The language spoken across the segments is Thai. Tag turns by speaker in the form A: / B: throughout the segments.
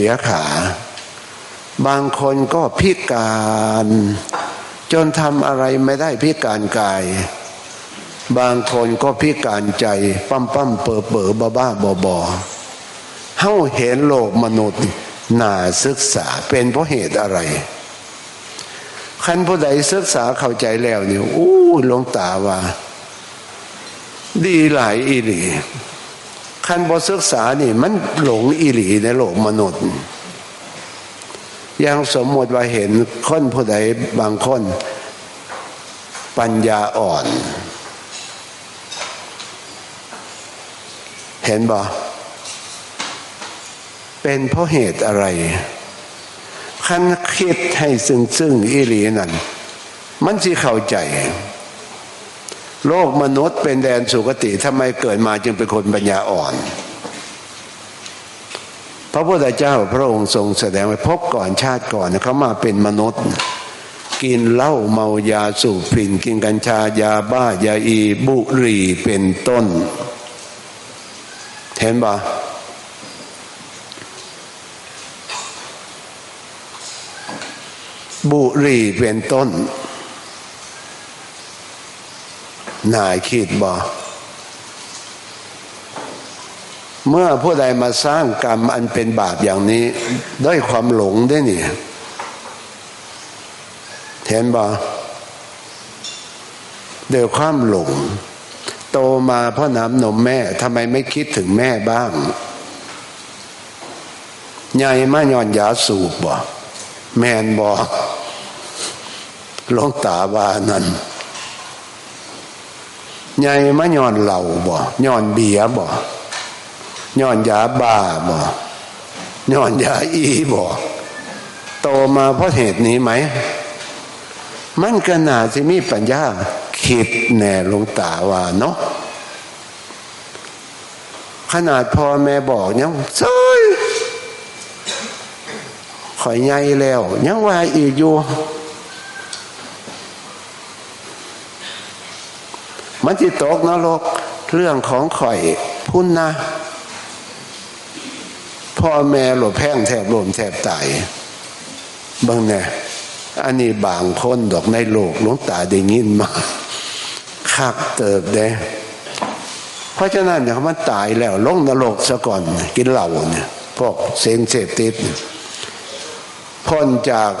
A: เสียขา บางคนก็พิการ จนทำอะไรไม่ได้พิการกาย บางคนก็พิการใจ ปั้มปั้มเป๋อเป๋อบ้าบ้าบอบอเฮ้าเห็นโลกมนุษย์น่าศึกษาเป็นเพราะเหตุอะไร คันผู้ใดศึกษาเข้าใจแล้วเนี่ยอู้ลงตาว่า ดีหลายอีหลี คันบศึกษานี่ มันหลงอีหลีในโลกมนุษย์อยังสมมติว่าเห็นคนผู้ใดบางคน ปัญญาอ่อน เห็นบ่เป็นเพราะเหตุอะไรคันคิดให้ซึ่งซึ่งอิรีนั่นมันสิเข้าใจ โลกมนุษย์เป็นแดนสุกติทำไมเกิดมาจึงเป็นคนปัญญาอ่อน พระพุทธเจ้าพระองค์ทรงแสดงไว้พบก่อนชาติก่อนเขามาเป็นมนุษย์ กินเหล้าเมายาสูบฝิ่นกินกัญชายาบ้ายาอีบุหรี่เป็นต้น เห็นปะบุรีเป็นต้น นายคิดบอเมื่อผู้ใดมาสร้างกรรมอันเป็นบาปอย่างนี้ ด้วยความหลงได้นี่เห็นบอเดือความหลง โตมาพ่อน้ำนมแม่ทำไมไม่คิดถึงแม่บ้างใหญ่มาย่อนยาสูบบ่แมนบอลงตาบานั่น ใหญ่มาย้อนเหล่าบ่ย้อนเบียบ่ย้อนยาบ้าบ่ย้อนยาอีบ่โตมาเพราะเหตุนี้ไหม มันก็น่าจะมีปัญญาคิดแน่ลงตาว่าเนาะขนาดพ่อแม่บอกยังเซ้ยข่อยใหญ่แล้ว ยังว่าอีกอยู่ มันจะตกนรกเรื่องของข่อยพุ่นนะพ่อแม่หลบแพ่งแทบลมแทบตายบางเนี่ยอันนี้บางคนดอกในโลกหลวงตาได้ยินมาคักเติบเด้เพราะฉะนั้นเนี่ยมันตายแล้วลงนรกซะก่อนกินเหล้าเนี่ยพวกเสงเสพติดพ้นจาก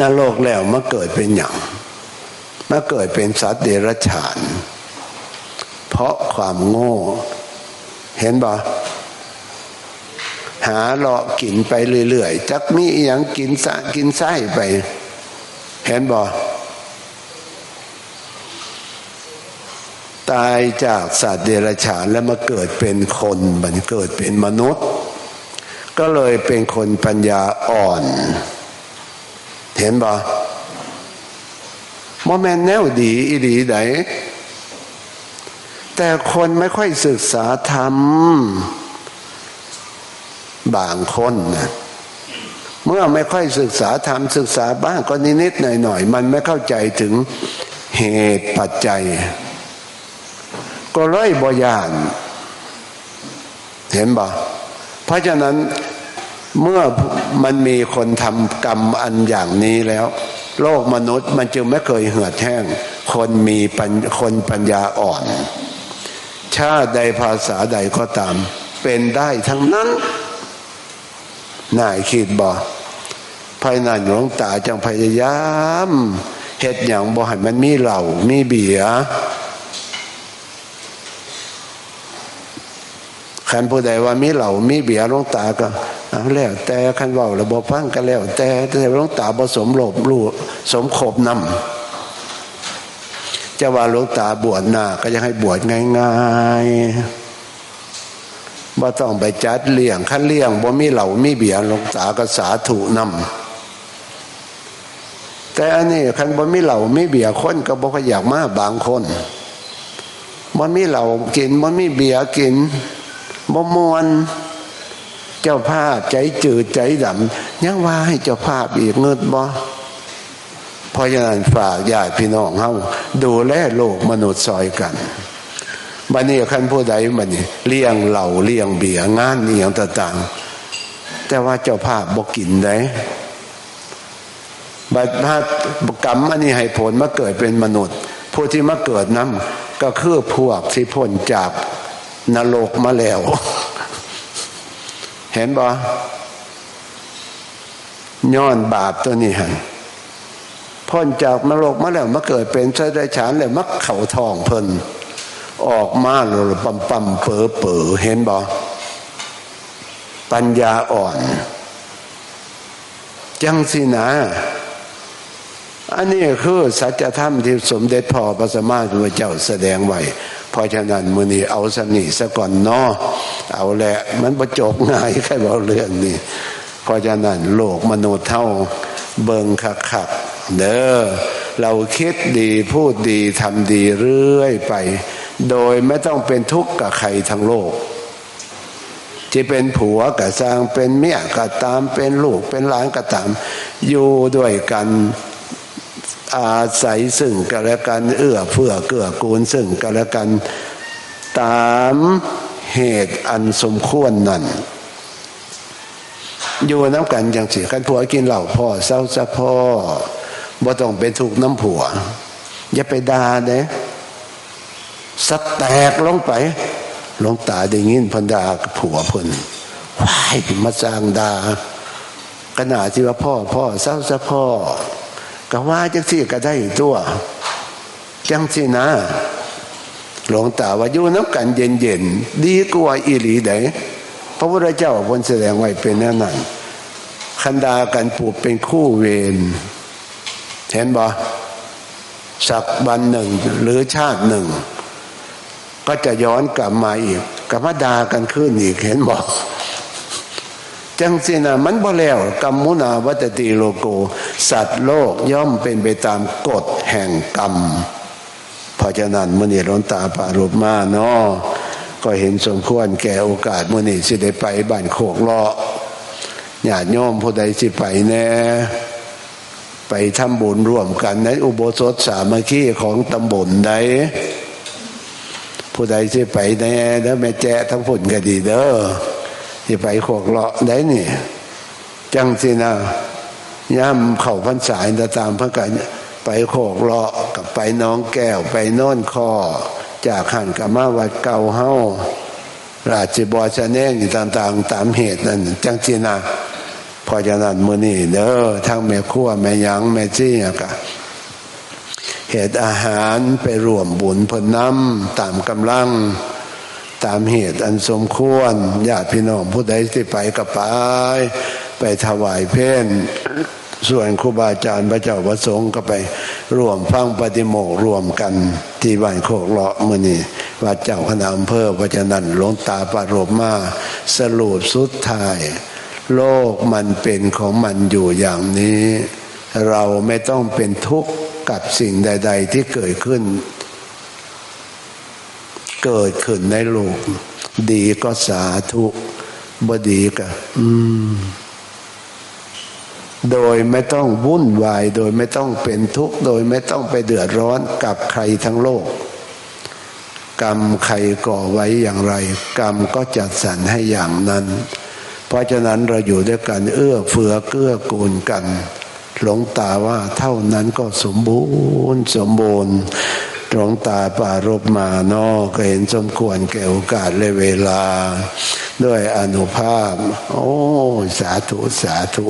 A: นรกแล้วมาเกิดเป็นอย่าง มาเกิดเป็นสัตว์เดรัจฉาน เพราะความโง่ เห็นบ่หาเลาะกินไปเรื่อยๆจักมีอย่างกินสะกินไส้ไป เห็นบ่ตายจากสัตว์เดรัจฉานแล้วมาเกิดเป็นคนมันเกิดเป็นมนุษย์ ก็เลยเป็นคนปัญญาอ่อน เห็นบ่ มแมนแนวดีอีดีไดแต่คนไม่ค่อยศึกษาธรรม บางคนนะเมื่อไม่ค่อยศึกษาธรรมศึกษาบ้างก็นิดๆหน่อยๆมันไม่เข้าใจถึงเหตุปัจจัย ก็เลยบอยาน เห็นบ่เพราะฉะนั้นเมื่อมันมีคนทำกรรมอันอย่างนี้แล้ว โลกมนุษย์มันจึงไม่เคยเหือดแห้ง คนมีคนปัญญาอ่อน ชาติใดภาษาใดก็ตาม เป็นได้ทั้งนั้นนายคิดบ่ภายในหลวงตาจังพยายามเหตุอย่างบ่ให้มันมีเหล่ามีเบีย ขันผู้ใดว่ามีเหล่ามีเบียหลงตาก็แล้วแต่ขันว่าระบบฟังกันแล้ว แต่แต่ลงตาผสมโลบลู่สมขบนำจะว่าหลวงตาบวชหน้าก็ยังให้บวชง่ายๆว่าต้องไปจัดเลี้ยงขั้นเลี้ยงบ่มีเหล่ามีเบียหลวงตาก็สาถูนำแต่อันนี้ขันบ่มีเหล่ามีเบียร์คนก็บอกอยากมาบางคนบ่มีเหล่ากินบ่มีเบียร์กิน บ่มวน เจ้าภาพใจจืดใจดำยังว่าให้เจ้าภาพอีกเงินบ่เพราะฉะนั้นฝากญาติพี่น้องเฮาดูแลโลกมนุษย์ซอยกันบันนี้ขั้นผู้ใดบันนี้เลี้ยงเหล่าเลี้ยงเบียงานนี่อย่างต่างแต่ว่าเจ้าภาพบอกกินได้บัดถ้ากรรมอันนี้ให้ผลมาเกิดเป็นมนุษย์ ผู้ที่มาเกิดนั้นก็คือพวกที่พ้นจาก นรกมาแล้ว เห็นบ่ย้อนบาปตัวนี้หันพ้นจากนรกมาแล้วมาเกิดเป็นชายได้ฉานเลยมักเข่าทองเพิ่นออกมาหลุปั๊มปั๊มเป๋อเป๋อเห็นบ่ปัญญาอ่อน จังสินะ อันนี้คือสัจธรรมที่สมเด็จพ่อพระสมมาสัมพุทธเจ้าแสดงไว้ เพราะฉะนั้นมือนี้เอาสนิสะก่อนเนาะเอาแหละมันประจบง่ายแค่บอกเรื่องนี้เพราะฉะนั้นโลกมนุษย์เท่าเบิงคักคักเด้อเราคิดดีพูดดีทำดีเรื่อยไป โดยไม่ต้องเป็นทุกข์กับใครทั้งโลกจะเป็นผัวกับสร้างเป็นเมียก็ตามเป็นลูกเป็นหลานก็ตาม อยู่ด้วยกัน อาศัยซึ่งกันและกันเอื้อเฟื้อเกื้อกูลซึ่งกันและกันตามเหตุอันสมควรนั่นอยู่น้ำกันอย่างสิกันผัวกินเหล่าพ่อเศร้าซะพ่อบ่ต้องเป็นถูกน้ำผัว อย่าไปด่าเน่สแตกลงไปลงตาได้ยินพันดาผัวเพิ่นวายมาสร้างดาขนาดที่ว่าพ่อพ่อเศร้าซะพ่อ ก็ว่าจังสี่ก็ได้ตัวจังสินะหลวงตาว่าอยู่น้ำกันเย็นเย็นดีกว่าอิหลีไดพระพุทธเจ้าพนแสดงไว้เป็นแน่นันคันดากันปลูกเป็นคู่เวรเห็นบ่สักวันหนึ่งหรือชาติหนึ่ง ก็จะย้อนกลับมาอีกกลับมาดากันขึ้นอีกเห็นบ่ จังสินะมันบ่แล้วกรรมมุนาวัตติโลโก สัตว์โลกย่อมเป็นไปตามกฎแห่งกรรมเพราะฉะนั้นมื่อนี้ล้นตาปารุปมาเนาะก็เห็นสมควรแก่โอกาสมื่อนี้สิได้ไปบ้านโคกเลาะญาติโยมผู้ใดสิไปแน่ไปทำบุญร่วมกันในอุโบสถสามัคคีของตำบลใดผู้ใดสิไปแน่แล้วแม่แจ้ทั้งผลก็ดีเด้อ ที่ไปโคกเลาะได้นี่ จังสินะย่ำเข่าพันสายตามพระกันไปโคกเลาะกับไปน้องแก้วไปโน่นคอ จากหันกับมาวัดเก่าเฮาราชบอชแนงอยู่ต่างๆ ตามเหตุนั่นจังสินะพอจะนั้นมือนี่เด้อทั้งแม่ขั้วแม่ยังแม่จี้กะเหตุอาหารไปรวมบุญพน้ำตามกำลัง ตามเหตุอันสมควรญาติพี่น้องผู้ใดที่ไปกับไป ไปถวายเพนส่วนครูบาอาจารย์พระเจ้าประสงค์ก็ไปรวมฟังปฏิโมกรวมกันที่บ้านโคกเลาะมือนี่วัดเจ้าคณะอำเภอเพระฉะนั้นหลวงตาปารบมาสรุปสุดท้าย โลกมันเป็นของมันอยู่อย่างนี้ เราไม่ต้องเป็นทุกข์กับสิ่งใด ๆ ที่เกิดขึ้น เกิดขึ้นในโลก ดีก็สาธุบดีก็อืม โดยไม่ต้องวุ่นวาย โดยไม่ต้องเป็นทุกข์ โดยไม่ต้องไปเดือดร้อนกับใครทั้งโลก กรรมใครก่อไว้อย่างไร กรรมก็จัดสรรให้อย่างนั้น เพราะฉะนั้นเราอยู่ด้วยกันเอื้อเฟื้อเกื้อกูลกัน หลงตาว่าเท่านั้นก็สมบูรณ์สมบูรณ์ หลวงตาปารบมานอก็เห็นสมควรแก่โอกาสและเวลา ด้วยอนุภาพ โอ้สาธุสาธุ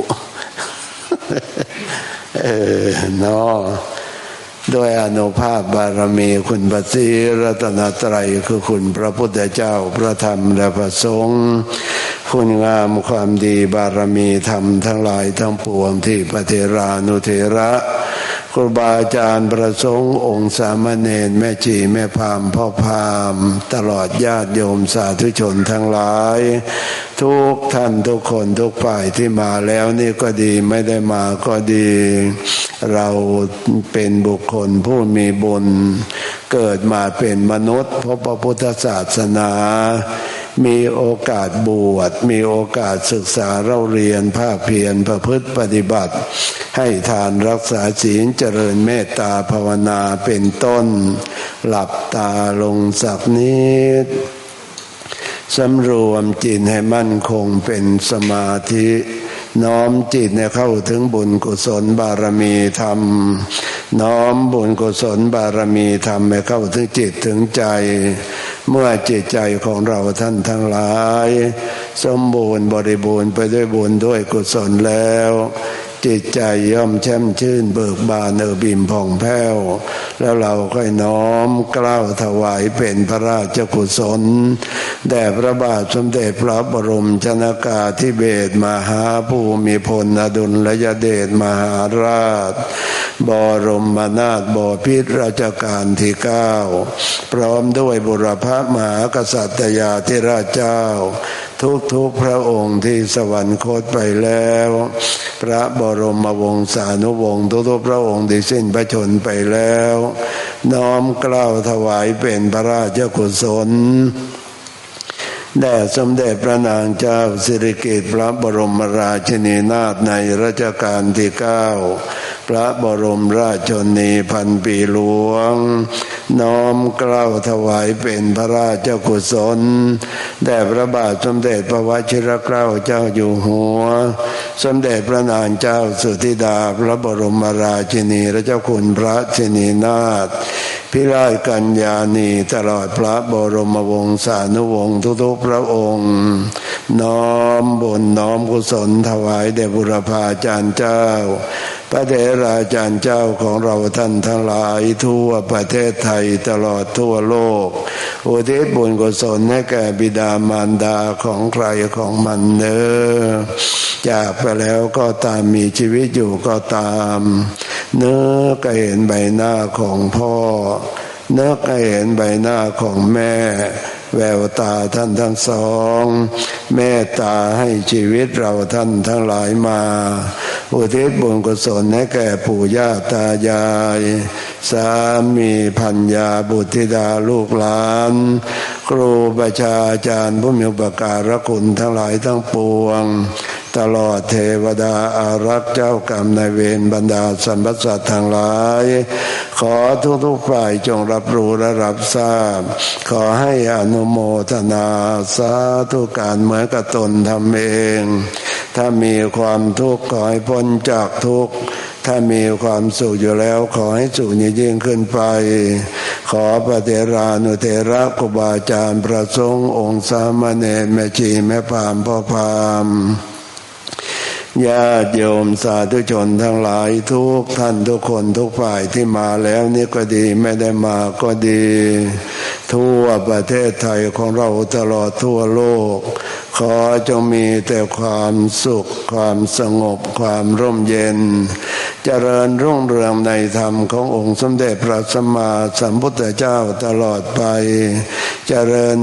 A: เออนอด้วยอนุภาพบารมีคุณพระศรีรัตนตรัยคือคุณพระพุทธเจ้าพระธรรมและพระสงฆ์คุณงามความดีบารมีธรรมทั้งหลายทั้งปวงที่ปฏิรานุเทระ ครูบาอาจารย์ประสงค์องค์สามเณรแม่จีแม่พามพ่อพาม ตลอดญาติโยมสาธุชนทั้งหลาย ทุกท่านทุกคนทุกฝ่ายที่มาแล้วนี่ก็ดีไม่ได้มาก็ดี เราเป็นบุคคลผู้มีบุญเกิดมาเป็นมนุษย์พบพระพุทธศาสนา มีโอกาสบวชมีโอกาสศึกษาเราเรียนภาคเพียรประพฤติปฏิบัติ ให้ทานรักษาศีลเจริญเมตตาภาวนาเป็นต้น หลับตาลงสักนิดสำรวมจิตให้มั่นคงเป็นสมาธิ น้อมจิตเนี่ยเข้าถึงบุญกุศลบารมีธรรม น้อมบุญกุศลบารมีธรรมให้เข้าถึงจิตถึงใจ เมื่อจิตใจของเราท่านทั้งหลาย สมบูรณ์บริบูรณ์ไปด้วยบุญด้วยกุศลแล้ว จิตใจย่อมแช่มชื่นเบิกบานเออบิมผ่องแผ้ว แล้วเราค่อยน้อมกล้าวถวายเป็นพระราชกุศล แด่พระบาทสมเด็จพระบรมชนากาธิเบศมหาภูมิพลอดุลยเดชมหาราช บรมนาถบพิตรราชการที่เก้าพร้อมด้วยบุรพมหากษัตริยาธิราชเจ้า ทุกทุกพระองค์ที่สวรรคตไปแล้ว พระบรมวงศานุวงศ์ทุกทุกพระองค์ที่สิ้นพระชนไปแล้ว น้อมกล่าวถวายเป็นพระราชกุศลแด่สมเด็จพระนางเจ้าสิริกิติ์พระบรมราชินีนาถในรัชกาลที่เก้าพระบรมราชชนีพันปีหลวง น้อมกล้าวถวายเป็นพระราชกุศลแด่พระบาทสมเด็จพระวชิรเกล้าเจ้าอยู่หัว สมเด็จพระนางเจ้าสุธิดาพระบรมราชินีและเจ้าคุณพระชินีนาถพิราชกัญญาณีตลอดพระบรมวงศานุวงศ์ทุกๆพระองค์ น้อมบุญน้อมกุศลถวายแด่บุรพาจารย์เจ้า พระเถราจารย์เจ้าของเราท่านทั้งหลายทั่วประเทศไทยตลอดทั่วโลก อุทิศบุญกุศลให้แก่บิดามารดาของใครของมันเนอจากไปแล้วก็ตามมีชีวิตอยู่ก็ตาม เนื้อก็เห็นใบหน้าของพ่อเนื้อก็เห็นใบหน้าของแม่ แววตาท่านทั้งสอง เมตตาให้ชีวิตเราท่านทั้งหลายมา อุทิศบุญกุศลให้แก่ปู่ย่าตายาย สามีพัญญาบุตรธิดาลูกหลาน ครูประชาจารย์ผู้มีอุปการะคุณทั้งหลายทั้งปวง ตลอดเทวดาอารักษ์เจ้ากรรมในเวรบรรดาสัมปสัตทางหลาย ขอทุกทุกฝ่ายจงรับรู้และรับทราบ ขอให้อนุโมทนาสาธุการเหมือนกับตนทำเอง ถ้ามีความทุกข์ขอให้พ้นจากทุกข์ถ้ามีความสุขอยู่แล้วขอให้สุขยิ่งขึ้นไป ขอปฏิรานุเทระกุบาจารย์ประสงค์องค์สามเณรแม่ชีแม่พามพ่อพาม ญาติโยมสาธุชนทั้งหลายทุกท่านทุกคนทุกฝ่ายที่มาแล้วนี่ก็ดีไม่ได้มาก็ดี ทั่วประเทศไทยของเราตลอดทั่วโลก ขอจงมีแต่ความสุข ความสงบความร่มเย็น เจริญรุ่งเรืองในธรรมขององค์สมเด็จพระสัมมาสัมพุทธเจ้าตลอดไป เจริญ